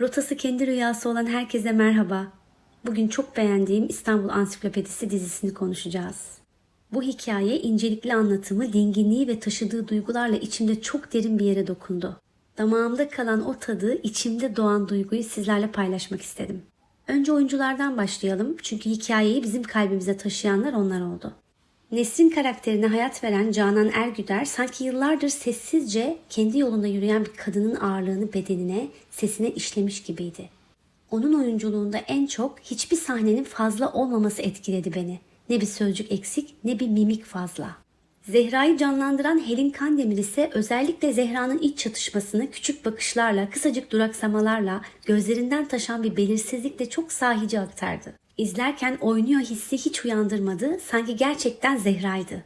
Rotası kendi rüyası olan herkese merhaba. Bugün çok beğendiğim İstanbul Ansiklopedisi dizisini konuşacağız. Bu hikaye incelikli anlatımı, dinginliği ve taşıdığı duygularla içimde çok derin bir yere dokundu. Damağımda kalan o tadı, içimde doğan duyguyu sizlerle paylaşmak istedim. Önce oyunculardan başlayalım çünkü hikayeyi bizim kalbimize taşıyanlar onlar oldu. Nesrin karakterine hayat veren Canan Ergüder sanki yıllardır sessizce kendi yolunda yürüyen bir kadının ağırlığını bedenine, sesine işlemiş gibiydi. Onun oyunculuğunda en çok hiçbir sahnenin fazla olmaması etkiledi beni. Ne bir sözcük eksik ne bir mimik fazla. Zehra'yı canlandıran Helin Kandemir ise özellikle Zehra'nın iç çatışmasını küçük bakışlarla, kısacık duraksamalarla, gözlerinden taşan bir belirsizlikle çok sahici aktardı. İzlerken oynuyor hissi hiç uyandırmadı, sanki gerçekten Zehra'ydı.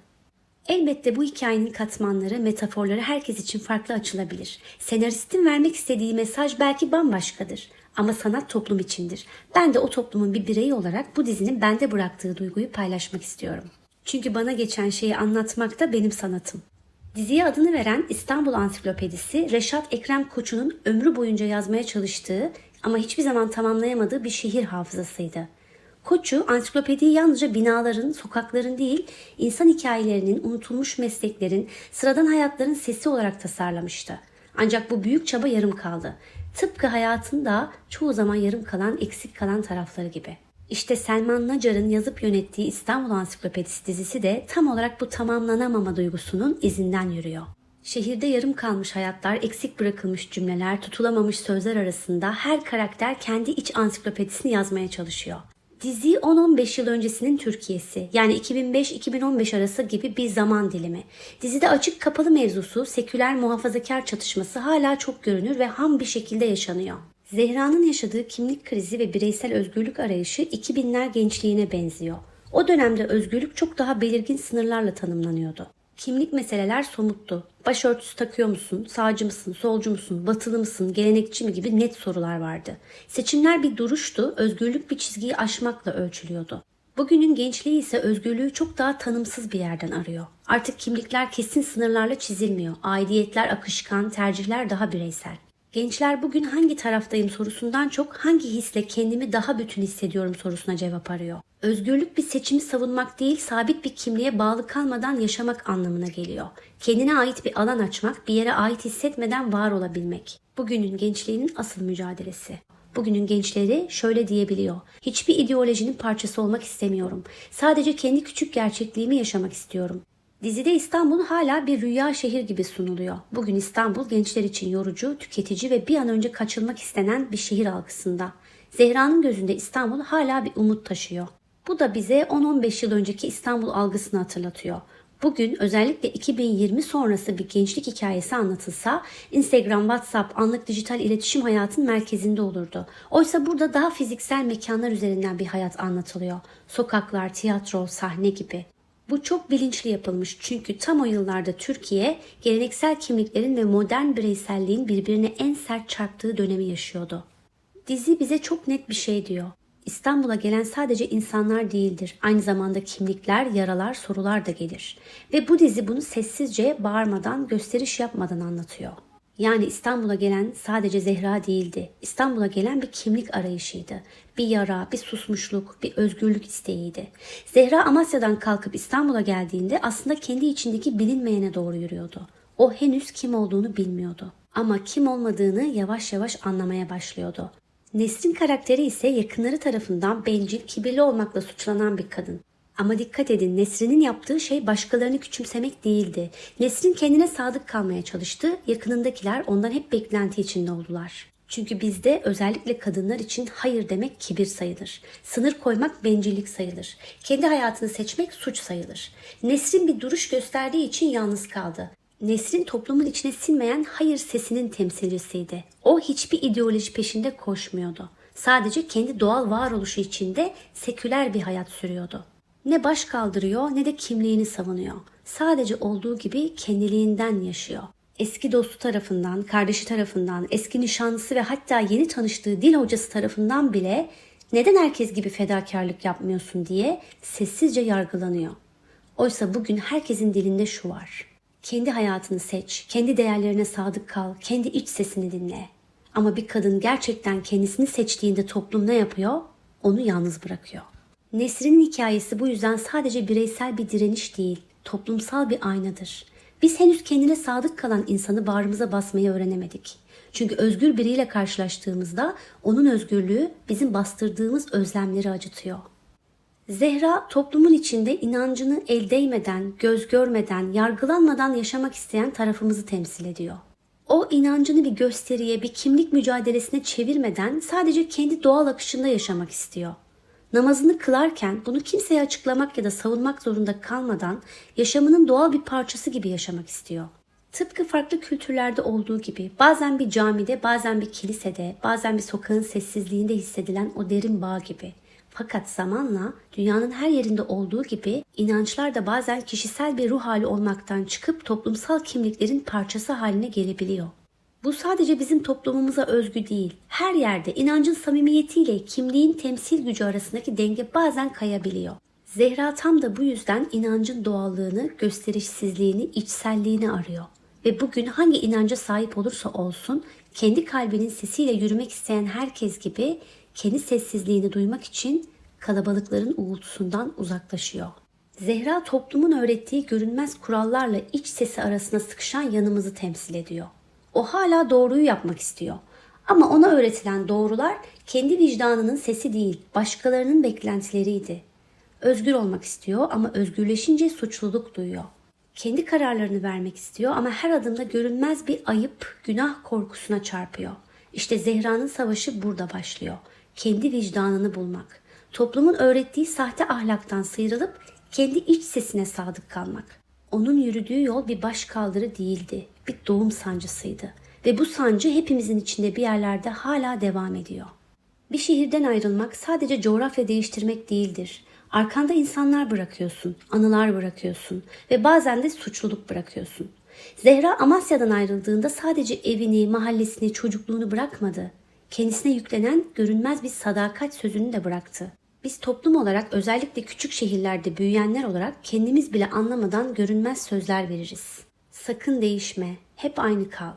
Elbette bu hikayenin katmanları, metaforları herkes için farklı açılabilir. Senaristin vermek istediği mesaj belki bambaşkadır. Ama sanat toplum içindir. Ben de o toplumun bir bireyi olarak bu dizinin bende bıraktığı duyguyu paylaşmak istiyorum. Çünkü bana geçen şeyi anlatmak da benim sanatım. Diziye adını veren İstanbul Ansiklopedisi, Reşat Ekrem Koçu'nun ömrü boyunca yazmaya çalıştığı ama hiçbir zaman tamamlayamadığı bir şehir hafızasıydı. Koçu ansiklopediyi yalnızca binaların, sokakların değil, insan hikayelerinin, unutulmuş mesleklerin, sıradan hayatların sesi olarak tasarlamıştı. Ancak bu büyük çaba yarım kaldı. Tıpkı hayatında çoğu zaman yarım kalan, eksik kalan tarafları gibi. İşte Selman Nacar'ın yazıp yönettiği İstanbul Ansiklopedisi dizisi de tam olarak bu tamamlanamama duygusunun izinden yürüyor. Şehirde yarım kalmış hayatlar, eksik bırakılmış cümleler, tutulamamış sözler arasında her karakter kendi iç ansiklopedisini yazmaya çalışıyor. Dizi 10-15 yıl öncesinin Türkiye'si yani 2005-2015 arası gibi bir zaman dilimi. Dizide açık kapalı mevzusu, seküler muhafazakar çatışması hala çok görünür ve ham bir şekilde yaşanıyor. Zehra'nın yaşadığı kimlik krizi ve bireysel özgürlük arayışı 2000'ler gençliğine benziyor. O dönemde özgürlük çok daha belirgin sınırlarla tanımlanıyordu. Kimlik meseleler somuttu. Başörtüsü takıyor musun, sağcı mısın, solcu musun, batılı mısın, gelenekçi mi gibi net sorular vardı. Seçimler bir duruştu, özgürlük bir çizgiyi aşmakla ölçülüyordu. Bugünün gençliği ise özgürlüğü çok daha tanımsız bir yerden arıyor. Artık kimlikler kesin sınırlarla çizilmiyor. Aidiyetler akışkan, tercihler daha bireysel. Gençler bugün hangi taraftayım sorusundan çok hangi hisle kendimi daha bütün hissediyorum sorusuna cevap arıyor. Özgürlük bir seçimi savunmak değil, sabit bir kimliğe bağlı kalmadan yaşamak anlamına geliyor. Kendine ait bir alan açmak, bir yere ait hissetmeden var olabilmek. Bugünün gençliğinin asıl mücadelesi. Bugünün gençleri şöyle diyebiliyor. Hiçbir ideolojinin parçası olmak istemiyorum. Sadece kendi küçük gerçekliğimi yaşamak istiyorum. Dizide İstanbul hala bir rüya şehir gibi sunuluyor. Bugün İstanbul gençler için yorucu, tüketici ve bir an önce kaçılmak istenen bir şehir algısında. Zehra'nın gözünde İstanbul hala bir umut taşıyor. Bu da bize 10-15 yıl önceki İstanbul algısını hatırlatıyor. Bugün özellikle 2020 sonrası bir gençlik hikayesi anlatılsa Instagram, WhatsApp, anlık dijital iletişim hayatın merkezinde olurdu. Oysa burada daha fiziksel mekanlar üzerinden bir hayat anlatılıyor. Sokaklar, tiyatro, sahne gibi. Bu çok bilinçli yapılmış çünkü tam o yıllarda Türkiye geleneksel kimliklerin ve modern bireyselliğin birbirine en sert çarptığı dönemi yaşıyordu. Dizi bize çok net bir şey diyor. İstanbul'a gelen sadece insanlar değildir. Aynı zamanda kimlikler, yaralar, sorular da gelir. Ve bu dizi bunu sessizce, bağırmadan, gösteriş yapmadan anlatıyor. Yani İstanbul'a gelen sadece Zehra değildi. İstanbul'a gelen bir kimlik arayışıydı. Bir yara, bir susmuşluk, bir özgürlük isteğiydi. Zehra Amasya'dan kalkıp İstanbul'a geldiğinde aslında kendi içindeki bilinmeyene doğru yürüyordu. O henüz kim olduğunu bilmiyordu. Ama kim olmadığını yavaş yavaş anlamaya başlıyordu. Nesrin karakteri ise yakınları tarafından bencil, kibirli olmakla suçlanan bir kadın. Ama dikkat edin Nesrin'in yaptığı şey başkalarını küçümsemek değildi. Nesrin kendine sadık kalmaya çalıştı. Yakınındakiler ondan hep beklenti içinde oldular. Çünkü bizde özellikle kadınlar için hayır demek kibir sayılır. Sınır koymak bencillik sayılır. Kendi hayatını seçmek suç sayılır. Nesrin bir duruş gösterdiği için yalnız kaldı. Nesrin toplumun içine sinmeyen hayır sesinin temsilcisiydi. O hiçbir ideoloji peşinde koşmuyordu. Sadece kendi doğal varoluşu içinde seküler bir hayat sürüyordu. Ne baş kaldırıyor ne de kimliğini savunuyor. Sadece olduğu gibi kendiliğinden yaşıyor. Eski dostu tarafından, kardeşi tarafından, eski nişanlısı ve hatta yeni tanıştığı dil hocası tarafından bile neden herkes gibi fedakarlık yapmıyorsun diye sessizce yargılanıyor. Oysa bugün herkesin dilinde şu var. Kendi hayatını seç, kendi değerlerine sadık kal, kendi iç sesini dinle. Ama bir kadın gerçekten kendisini seçtiğinde toplum ne yapıyor? Onu yalnız bırakıyor. Nesrin'in hikayesi bu yüzden sadece bireysel bir direniş değil, toplumsal bir aynadır. Biz henüz kendine sadık kalan insanı bağrımıza basmayı öğrenemedik. Çünkü özgür biriyle karşılaştığımızda onun özgürlüğü bizim bastırdığımız özlemleri acıtıyor. Zehra toplumun içinde inancını el değmeden, göz görmeden, yargılanmadan yaşamak isteyen tarafımızı temsil ediyor. O inancını bir gösteriye, bir kimlik mücadelesine çevirmeden sadece kendi doğal akışında yaşamak istiyor. Namazını kılarken bunu kimseye açıklamak ya da savunmak zorunda kalmadan yaşamının doğal bir parçası gibi yaşamak istiyor. Tıpkı farklı kültürlerde olduğu gibi bazen bir camide, bazen bir kilisede, bazen bir sokağın sessizliğinde hissedilen o derin bağ gibi. Fakat zamanla dünyanın her yerinde olduğu gibi inançlar da bazen kişisel bir ruh hali olmaktan çıkıp toplumsal kimliklerin parçası haline gelebiliyor. Bu sadece bizim toplumumuza özgü değil. Her yerde inancın samimiyetiyle kimliğin temsil gücü arasındaki denge bazen kayabiliyor. Zehra tam da bu yüzden inancın doğallığını, gösterişsizliğini, içselliğini arıyor. Ve bugün hangi inanca sahip olursa olsun kendi kalbinin sesiyle yürümek isteyen herkes gibi kendi sessizliğini duymak için kalabalıkların uğultusundan uzaklaşıyor. Zehra toplumun öğrettiği görünmez kurallarla iç sesi arasına sıkışan yanımızı temsil ediyor. O hala doğruyu yapmak istiyor. Ama ona öğretilen doğrular kendi vicdanının sesi değil, başkalarının beklentileriydi. Özgür olmak istiyor ama özgürleşince suçluluk duyuyor. Kendi kararlarını vermek istiyor ama her adımda görünmez bir ayıp, günah korkusuna çarpıyor. İşte Zehra'nın savaşı burada başlıyor. Kendi vicdanını bulmak. Toplumun öğrettiği sahte ahlaktan sıyrılıp kendi iç sesine sadık kalmak. Onun yürüdüğü yol bir baş kaldırı değildi, bir doğum sancısıydı. Ve bu sancı hepimizin içinde bir yerlerde hala devam ediyor. Bir şehirden ayrılmak sadece coğrafya değiştirmek değildir. Arkanda insanlar bırakıyorsun, anılar bırakıyorsun ve bazen de suçluluk bırakıyorsun. Zehra Amasya'dan ayrıldığında sadece evini, mahallesini, çocukluğunu bırakmadı. Kendisine yüklenen görünmez bir sadakat sözünü de bıraktı. Biz toplum olarak özellikle küçük şehirlerde büyüyenler olarak kendimiz bile anlamadan görünmez sözler veririz. Sakın değişme, hep aynı kal.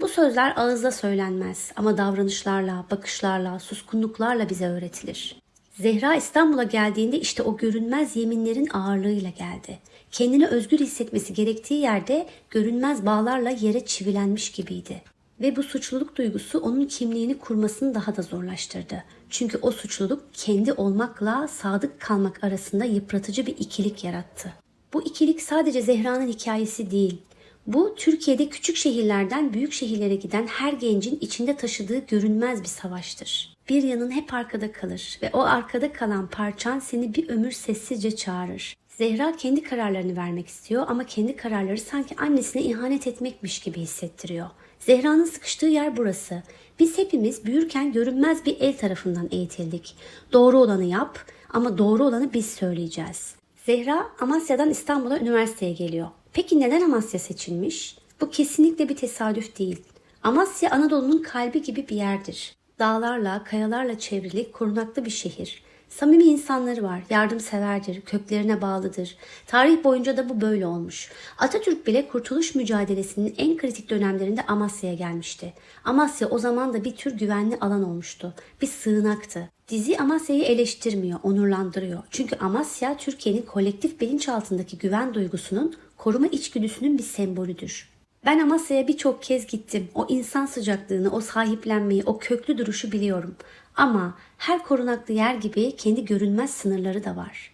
Bu sözler ağızla söylenmez ama davranışlarla, bakışlarla, suskunluklarla bize öğretilir. Zehra İstanbul'a geldiğinde işte o görünmez yeminlerin ağırlığıyla geldi. Kendini özgür hissetmesi gerektiği yerde görünmez bağlarla yere çivilenmiş gibiydi. Ve bu suçluluk duygusu onun kimliğini kurmasını daha da zorlaştırdı. Çünkü o suçluluk kendi olmakla sadık kalmak arasında yıpratıcı bir ikilik yarattı. Bu ikilik sadece Zehra'nın hikayesi değil. Bu Türkiye'de küçük şehirlerden büyük şehirlere giden her gencin içinde taşıdığı görünmez bir savaştır. Bir yanın hep arkada kalır ve o arkada kalan parçan seni bir ömür sessizce çağırır. Zehra kendi kararlarını vermek istiyor ama kendi kararları sanki annesine ihanet etmekmiş gibi hissettiriyor. Zehra'nın sıkıştığı yer burası. Biz hepimiz büyürken görünmez bir el tarafından eğitildik. Doğru olanı yap ama doğru olanı biz söyleyeceğiz. Zehra Amasya'dan İstanbul'a üniversiteye geliyor. Peki neden Amasya seçilmiş? Bu kesinlikle bir tesadüf değil. Amasya Anadolu'nun kalbi gibi bir yerdir. Dağlarla, kayalarla çevrili korunaklı bir şehir. Samimi insanları var, yardımseverdir, köklerine bağlıdır. Tarih boyunca da bu böyle olmuş. Atatürk bile kurtuluş mücadelesinin en kritik dönemlerinde Amasya'ya gelmişti. Amasya o zaman da bir tür güvenli alan olmuştu. Bir sığınaktı. Dizi Amasya'yı eleştirmiyor, onurlandırıyor. Çünkü Amasya Türkiye'nin kolektif bilinçaltındaki güven duygusunun, koruma içgüdüsünün bir sembolüdür. Ben Amasya'ya birçok kez gittim. O insan sıcaklığını, o sahiplenmeyi, o köklü duruşu biliyorum. Ama her korunaklı yer gibi kendi görünmez sınırları da var.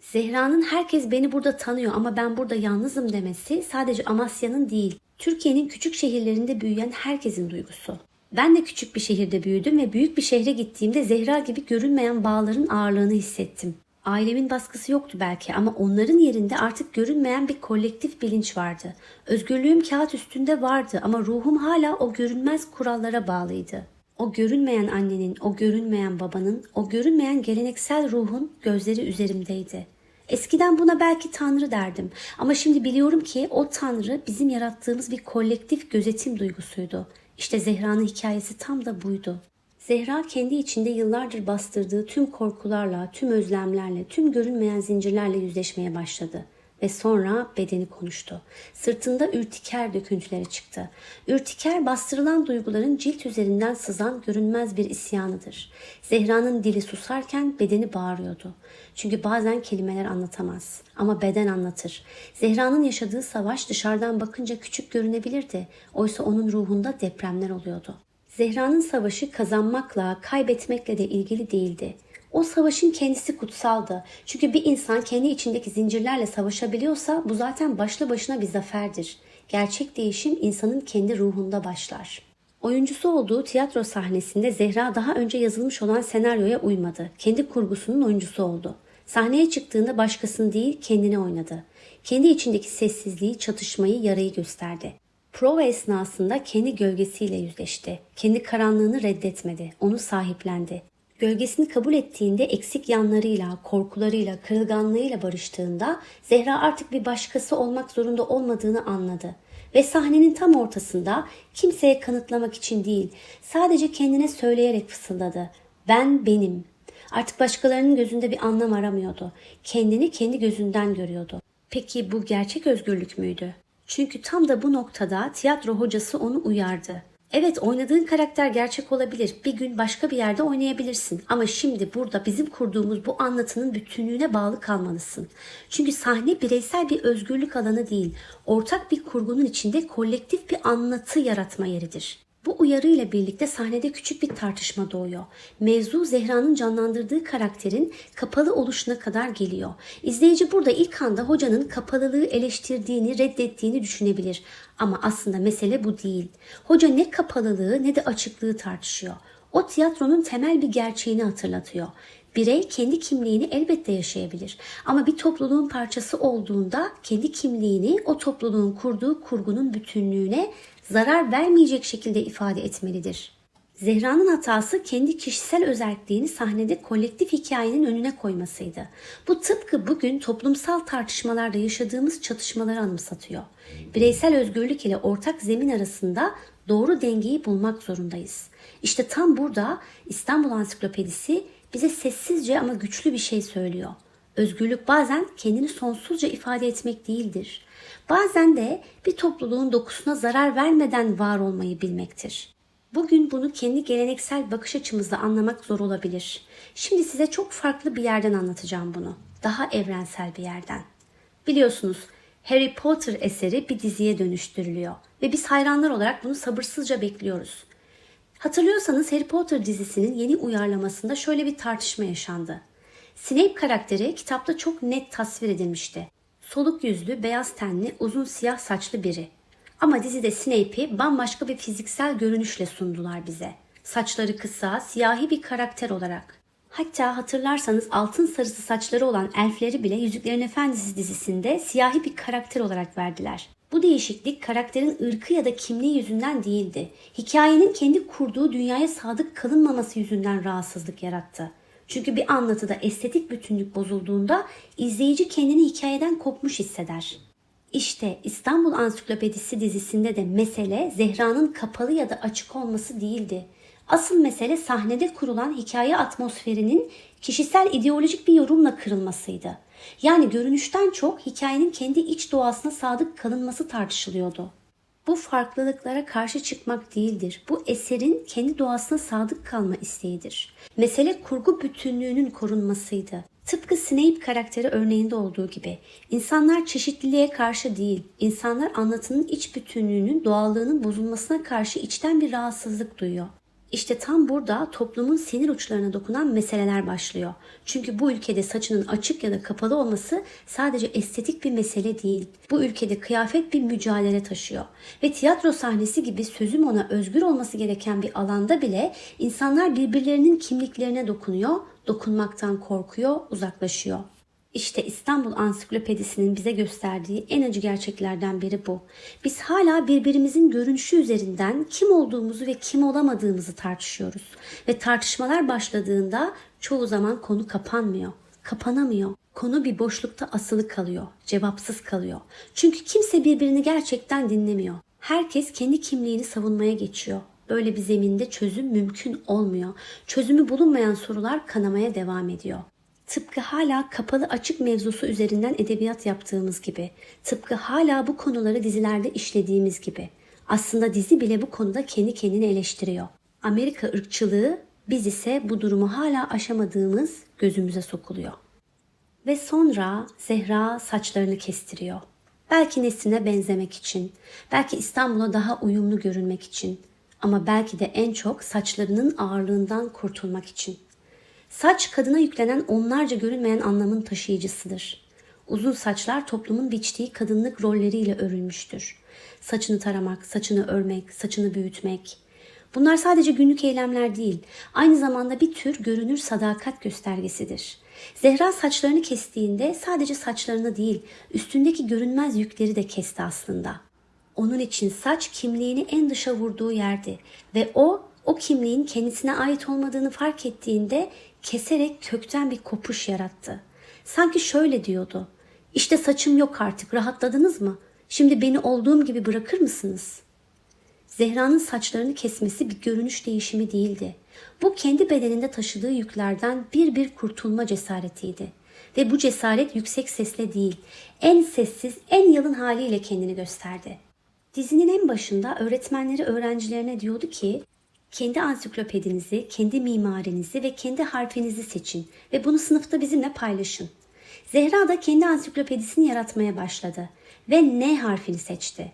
Zehra'nın herkes beni burada tanıyor ama ben burada yalnızım demesi sadece Amasya'nın değil, Türkiye'nin küçük şehirlerinde büyüyen herkesin duygusu. Ben de küçük bir şehirde büyüdüm ve büyük bir şehre gittiğimde Zehra gibi görünmeyen bağların ağırlığını hissettim. Ailemin baskısı yoktu belki ama onların yerinde artık görünmeyen bir kolektif bilinç vardı. Özgürlüğüm kağıt üstünde vardı ama ruhum hala o görünmez kurallara bağlıydı. O görünmeyen annenin, o görünmeyen babanın, o görünmeyen geleneksel ruhun gözleri üzerimdeydi. Eskiden buna belki Tanrı derdim ama şimdi biliyorum ki o Tanrı bizim yarattığımız bir kolektif gözetim duygusuydu. İşte Zehra'nın hikayesi tam da buydu. Zehra kendi içinde yıllardır bastırdığı tüm korkularla, tüm özlemlerle, tüm görünmeyen zincirlerle yüzleşmeye başladı. ve sonra bedeni konuştu. Sırtında ürtiker döküntüleri çıktı. Ürtiker bastırılan duyguların cilt üzerinden sızan görünmez bir isyanıdır. Zehra'nın dili susarken bedeni bağırıyordu. Çünkü bazen kelimeler anlatamaz ama beden anlatır. Zehra'nın yaşadığı savaş dışarıdan bakınca küçük görünebilirdi. Oysa onun ruhunda depremler oluyordu. Zehra'nın savaşı kazanmakla, kaybetmekle de ilgili değildi. O savaşın kendisi kutsaldı. Çünkü bir insan kendi içindeki zincirlerle savaşabiliyorsa bu zaten başlı başına bir zaferdir. Gerçek değişim insanın kendi ruhunda başlar. Oyuncusu olduğu tiyatro sahnesinde Zehra daha önce yazılmış olan senaryoya uymadı. Kendi kurgusunun oyuncusu oldu. Sahneye çıktığında başkasını değil kendini oynadı. Kendi içindeki sessizliği, çatışmayı, yarayı gösterdi. Prova esnasında kendi gölgesiyle yüzleşti. Kendi karanlığını reddetmedi. Onu sahiplendi. Gölgesini kabul ettiğinde eksik yanlarıyla, korkularıyla, kırılganlığıyla barıştığında Zehra artık bir başkası olmak zorunda olmadığını anladı. Ve sahnenin tam ortasında kimseye kanıtlamak için değil, sadece kendine söyleyerek fısıldadı. Ben benim. Artık başkalarının gözünde bir anlam aramıyordu. Kendini kendi gözünden görüyordu. Peki bu gerçek özgürlük müydü? Çünkü tam da bu noktada tiyatro hocası onu uyardı. Evet oynadığın karakter gerçek olabilir. Bir gün başka bir yerde oynayabilirsin. Ama şimdi burada bizim kurduğumuz bu anlatının bütünlüğüne bağlı kalmalısın. Çünkü sahne bireysel bir özgürlük alanı değil. Ortak bir kurgunun içinde kolektif bir anlatı yaratma yeridir. Bu uyarı ile birlikte sahnede küçük bir tartışma doğuyor. Mevzu Zehra'nın canlandırdığı karakterin kapalı oluşuna kadar geliyor. İzleyici burada ilk anda hocanın kapalılığı eleştirdiğini, reddettiğini düşünebilir. Ama aslında mesele bu değil. Hoca ne kapalılığı ne de açıklığı tartışıyor. O tiyatronun temel bir gerçeğini hatırlatıyor. Birey kendi kimliğini elbette yaşayabilir. Ama bir topluluğun parçası olduğunda kendi kimliğini o topluluğun kurduğu kurgunun bütünlüğüne zarar vermeyecek şekilde ifade etmelidir. Zehra'nın hatası kendi kişisel özelliğini sahnede kolektif hikayenin önüne koymasıydı. Bu tıpkı bugün toplumsal tartışmalarda yaşadığımız çatışmaları anımsatıyor. Bireysel özgürlük ile ortak zemin arasında doğru dengeyi bulmak zorundayız. İşte tam burada İstanbul Ansiklopedisi bize sessizce ama güçlü bir şey söylüyor. Özgürlük bazen kendini sonsuzca ifade etmek değildir. Bazen de bir topluluğun dokusuna zarar vermeden var olmayı bilmektir. Bugün bunu kendi geleneksel bakış açımızla anlamak zor olabilir. Şimdi size çok farklı bir yerden anlatacağım bunu. Daha evrensel bir yerden. Biliyorsunuz Harry Potter eseri bir diziye dönüştürülüyor ve biz hayranlar olarak bunu sabırsızca bekliyoruz. Hatırlıyorsanız Harry Potter dizisinin yeni uyarlamasında şöyle bir tartışma yaşandı. Snape karakteri kitapta çok net tasvir edilmişti. Soluk yüzlü, beyaz tenli, uzun siyah saçlı biri. Ama dizide Snape'i bambaşka bir fiziksel görünüşle sundular bize. Saçları kısa, siyahi bir karakter olarak. Hatta hatırlarsanız altın sarısı saçları olan elfleri bile Yüzüklerin Efendisi dizisinde siyahi bir karakter olarak verdiler. Bu değişiklik karakterin ırkı ya da kimliği yüzünden değildi. Hikayenin kendi kurduğu dünyaya sadık kalınmaması yüzünden rahatsızlık yarattı. Çünkü bir anlatıda estetik bütünlük bozulduğunda izleyici kendini hikayeden kopmuş hisseder. İşte İstanbul Ansiklopedisi dizisinde de mesele Zehra'nın kapalı ya da açık olması değildi. Asıl mesele sahnede kurulan hikaye atmosferinin kişisel ideolojik bir yorumla kırılmasıydı. Yani görünüşten çok hikayenin kendi iç doğasına sadık kalınması tartışılıyordu. Bu farklılıklara karşı çıkmak değildir. Bu eserin kendi doğasına sadık kalma isteğidir. Mesele kurgu bütünlüğünün korunmasıydı. Tıpkı Snape karakteri örneğinde olduğu gibi insanlar çeşitliliğe karşı değil, insanlar anlatının iç bütünlüğünün doğallığının bozulmasına karşı içten bir rahatsızlık duyuyor. İşte tam burada toplumun sinir uçlarına dokunan meseleler başlıyor. Çünkü bu ülkede saçının açık ya da kapalı olması sadece estetik bir mesele değil. Bu ülkede kıyafet bir mücadele taşıyor. Ve tiyatro sahnesi gibi sözüm ona özgür olması gereken bir alanda bile insanlar birbirlerinin kimliklerine dokunuyor, dokunmaktan korkuyor, uzaklaşıyor. İşte İstanbul Ansiklopedisi'nin bize gösterdiği en acı gerçeklerden biri bu. Biz hala birbirimizin görünüşü üzerinden kim olduğumuzu ve kim olamadığımızı tartışıyoruz. Ve tartışmalar başladığında çoğu zaman konu kapanmıyor, kapanamıyor. Konu bir boşlukta asılı kalıyor, cevapsız kalıyor. Çünkü kimse birbirini gerçekten dinlemiyor. Herkes kendi kimliğini savunmaya geçiyor. Böyle bir zeminde çözüm mümkün olmuyor. Çözümü bulunmayan sorular kanamaya devam ediyor. Tıpkı hala kapalı açık mevzusu üzerinden edebiyat yaptığımız gibi, tıpkı hala bu konuları dizilerde işlediğimiz gibi. Aslında dizi bile bu konuda kendi kendini eleştiriyor. Amerika ırkçılığı, biz ise bu durumu hala aşamadığımız gözümüze sokuluyor. Ve sonra Zehra saçlarını kestiriyor. Belki Nesrin'e benzemek için, belki İstanbul'a daha uyumlu görünmek için ama belki de en çok saçlarının ağırlığından kurtulmak için. Saç kadına yüklenen onlarca görünmeyen anlamın taşıyıcısıdır. Uzun saçlar toplumun biçtiği kadınlık rolleriyle örülmüştür. Saçını taramak, saçını örmek, saçını büyütmek. Bunlar sadece günlük eylemler değil, aynı zamanda bir tür görünür sadakat göstergesidir. Zehra saçlarını kestiğinde sadece saçlarını değil, üstündeki görünmez yükleri de kesti aslında. Onun için saç kimliğini en dışa vurduğu yerdi ve o o kimliğin kendisine ait olmadığını fark ettiğinde keserek kökten bir kopuş yarattı. Sanki şöyle diyordu. İşte saçım yok artık rahatladınız mı? Şimdi beni olduğum gibi bırakır mısınız? Zehra'nın saçlarını kesmesi bir görünüş değişimi değildi. Bu kendi bedeninde taşıdığı yüklerden bir bir kurtulma cesaretiydi. Ve bu cesaret yüksek sesle değil, en sessiz, en yalın haliyle kendini gösterdi. Dizinin en başında öğretmenleri öğrencilerine diyordu ki, kendi ansiklopedinizi, kendi mimarinizi ve kendi harfinizi seçin ve bunu sınıfta bizimle paylaşın. Zehra da kendi ansiklopedisini yaratmaya başladı ve N harfini seçti.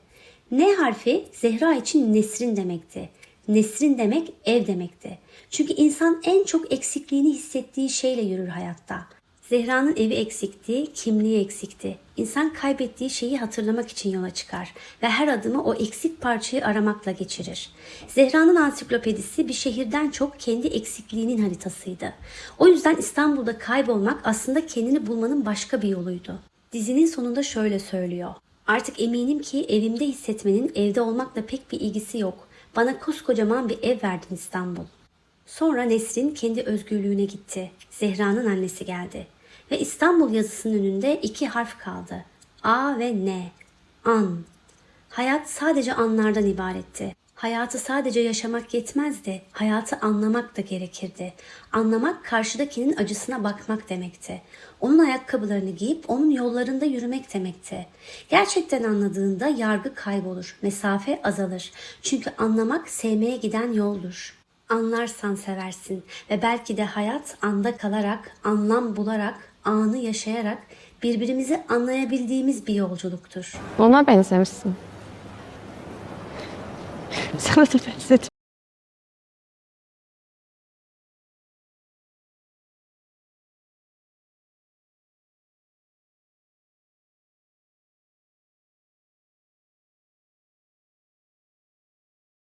N harfi Zehra için Nesrin demekti. Nesrin demek ev demekti. Çünkü insan en çok eksikliğini hissettiği şeyle yürür hayatta. Zehra'nın evi eksikti, kimliği eksikti. İnsan kaybettiği şeyi hatırlamak için yola çıkar ve her adımı o eksik parçayı aramakla geçirir. Zehra'nın ansiklopedisi bir şehirden çok kendi eksikliğinin haritasıydı. O yüzden İstanbul'da kaybolmak aslında kendini bulmanın başka bir yoluydu. Dizinin sonunda şöyle söylüyor. Artık eminim ki evimde hissetmenin evde olmakla pek bir ilgisi yok. Bana koskocaman bir ev verdin İstanbul. Sonra Nesrin kendi özgürlüğüne gitti. Zehra'nın annesi geldi. Ve İstanbul yazısının önünde iki harf kaldı. A ve N. An. Hayat sadece anlardan ibaretti. Hayatı sadece yaşamak yetmezdi. Hayatı anlamak da gerekirdi. Anlamak karşıdakinin acısına bakmak demekti. Onun ayakkabılarını giyip onun yollarında yürümek demekti. Gerçekten anladığında yargı kaybolur, mesafe azalır. Çünkü anlamak sevmeye giden yoldur. Anlarsan seversin ve belki de hayat anda kalarak, anlam bularak, anı yaşayarak birbirimizi anlayabildiğimiz bir yolculuktur. Ona benzemişsin. Sana da benzedim.